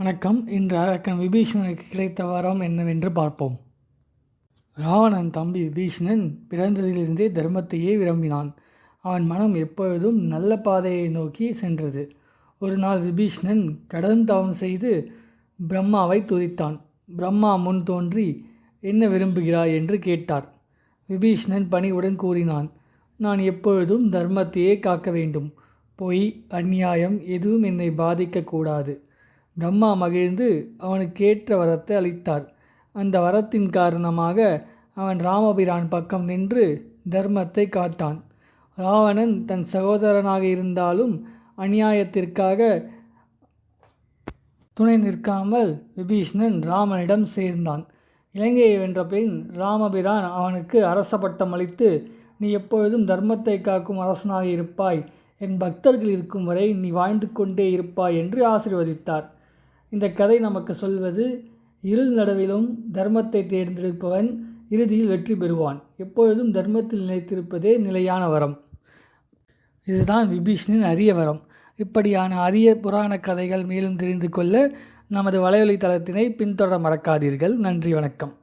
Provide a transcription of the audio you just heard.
வணக்கம். இன்று அரக்கன் விபீஷணனுக்கு கிடைத்த வரம் என்னவென்று பார்ப்போம். ராவணன் தம்பி விபீஷணன் பிறந்ததிலிருந்தே தர்மத்தையே விரும்பினான். அவன் மனம் எப்பொழுதும் நல்ல பாதையை நோக்கி சென்றது. ஒரு நாள் விபீஷணன் கடன் தவம் செய்து பிரம்மாவை துதித்தான். பிரம்மா முன் தோன்றி என்ன விரும்புகிறாய்? என்று கேட்டார். விபீஷணன் பணிவுடன் கூறினான் நான் எப்பொழுதும் தர்மத்தையே காக்க வேண்டும். பொய் அந்நியாயம் எதுவும் என்னை பாதிக்கக்கூடாது. பிரம்மா மகிழ்ந்து அவனுக்கு ஏற்ற வரத்தை அளித்தார். அந்த வரத்தின் காரணமாக அவன் ராமபிரான் பக்கம் நின்று தர்மத்தை காத்தான். ராவணன் தன் சகோதரனாக இருந்தாலும் அநியாயத்திற்காக துணை நிற்காமல் விபீஷ்ணன் ராமனிடம் சேர்ந்தான். இலங்கையை வென்ற பின் ராமபிரான் அவனுக்கு அரச பட்டம் அளித்து நீ எப்பொழுதும் தர்மத்தை காக்கும் அரசனாக இருப்பாய். என் பக்தர்கள் இருக்கும் வரை நீ வாழ்ந்து கொண்டே இருப்பாய் என்று ஆசீர்வதித்தார். இந்த கதை நமக்கு சொல்வது இருள் நடுவிலும் தர்மத்தை தேர்ந்தெடுப்பவன் இறுதியில் வெற்றி பெறுவான். எப்பொழுதும் தர்மத்தில் நிலைத்திருப்பதே நிலையான வரம். இதுதான் விபீஷ்ணின் அரிய வரம். இப்படியான அரிய புராண கதைகள் மேலும் தெரிந்து கொள்ள நமது வலையொலி தளத்தினை பின்தொடர மறக்காதீர்கள். நன்றி வணக்கம்.